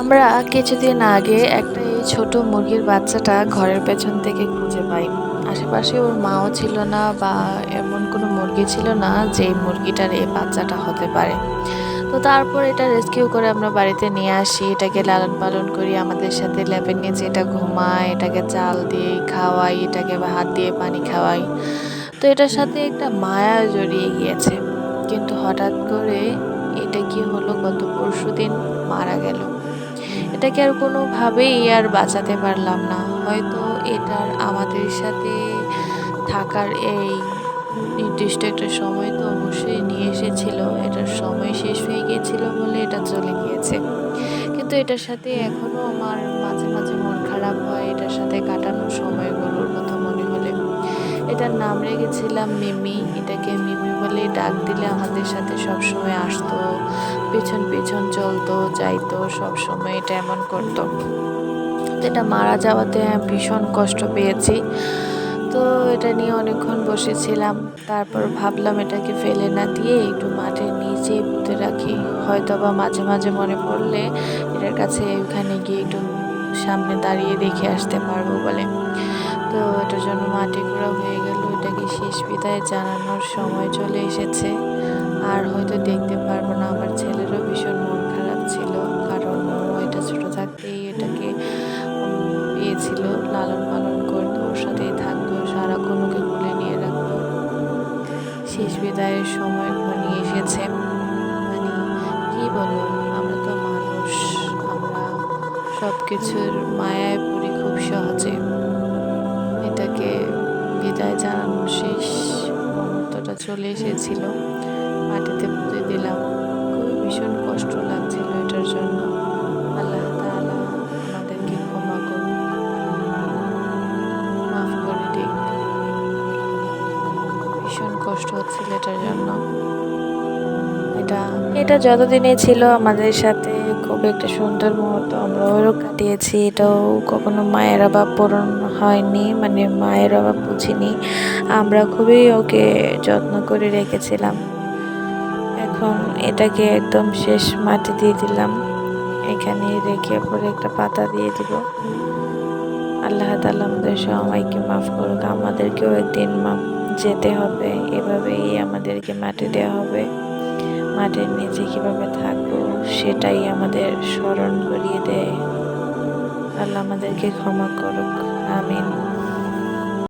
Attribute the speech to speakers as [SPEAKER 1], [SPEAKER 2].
[SPEAKER 1] আমরা কিছুদিন আগে একটা এই ছোট মুরগির বাচ্চাটা ঘরের পেছন থেকে খুঁজে পাই। আশেপাশে ওর মাও ছিল না বা এমন কোনো মুরগি ছিল না যে মুরগিটার এই বাচ্চাটা হতে পারে। তো তারপর এটা রেস্কিউ করে আমরা বাড়িতে নিয়ে আসি। এটাকে লালন পালন করি, আমাদের সাথে ল্যাবের নিচে এটা ঘুমায়, এটাকে চাল দিয়ে খাওয়াই, এটাকে হাত দিয়ে পানি খাওয়াই। তো এটার সাথে একটা মায়া জড়িয়ে গিয়েছে। কিন্তু হঠাৎ করে এটা কি হলো, গত পরশুদিন মারা গেল। এটাকে আর কোনোভাবেই আর বাঁচাতে পারলাম না। হয়তো এটার আমাদের সাথে থাকার এই নির্দিষ্ট একটা সময় তো অবশ্যই নিয়ে এসেছিল। এটার সময় শেষ হয়ে গিয়েছিল বলে এটা চলে গিয়েছে। কিন্তু এটার সাথে এখনও আমার মাঝে মাঝে মন খারাপ হয়। এটার সাথে কাটানোর হলে এটার নাম রেখেছিলাম মিমি। এটাকে মিমি বলে ডাক দিলে আমাদের সাথে সব সময় আসতো, পেছন পেছন চলতো, যাইতো সব সময় এটা এমন করতো। এটা মারা যাওয়াতে ভীষণ কষ্ট পেয়েছি। তো এটা নিয়ে অনেকক্ষণ বসেছিলাম। তারপর ভাবলাম এটাকে ফেলে না দিয়ে একটু মাঠের নিচে পুঁতে রাখি। হয়তো বা মাঝে মাঝে মনে পড়লে এটার কাছে ওখানে গিয়ে একটু সামনে দাঁড়িয়ে দেখে আসতে পারব বলে। তো এটার জন্য মাটি গুঁড়া হয়ে গেল, এটাকে শেষ বিদায় জানানোর সময় চলে এসেছে। আর হয়তো দেখতে পারব না, আমার ছেলেরও ভীষণ মন খারাপ ছিল, কারণ এটা ছোট থাকতেই এটাকে পেয়েছিল লালন পালন করতো, ওর সাথেই থাকতো, সারাক্ষণ ওকে কোলে নিয়ে রাখতো। শেষ বিদায়ের সময় ঘনিয়ে এসেছে মানে কী বলব, আমরা তো মানুষ, আমরা সব কিছুর মায়ায় পড়ি খুব সহজে। এটাকে বিদায় জানানোর শেষ মুহূর্তটা চলে এসেছিল। মাটিতে পুঁতে দিলাম। খুবই ভীষণ কষ্ট লাগছিল এটার জন্য। আল্লাহ তাআলা আমাদেরকে ক্ষমা করুন মাফ করে দিক। ভীষণ কষ্ট হচ্ছিল এটার জন্য। এটা এটা যতদিনই ছিল আমাদের সাথে খুব একটা সুন্দর মুহূর্ত আমরা ওরও কাটিয়েছি। এটাও কখনো মায়ের অভাব পূরণ হয়নি মানে মায়ের অভাব বুঝিনি। আমরা খুবই ওকে যত্ন করে রেখেছিলাম। এখন এটাকে একদম শেষ মাটি দিয়ে দিলাম। এখানে রেখে পরে একটা পাতা দিয়ে দিব। আল্লাহ তাআলা আমাদের সবাইকে মাফ করুক। আমাদেরকেও একদিন মাপ যেতে হবে। এভাবেই আমাদেরকে মাটি দেওয়া হবে। মাটির নিচে কীভাবে থাকব, সেটাই আমাদের স্মরণ করিয়ে দেয়। আল্লাহ আমাদেরকে ক্ষমা করুক আমিন।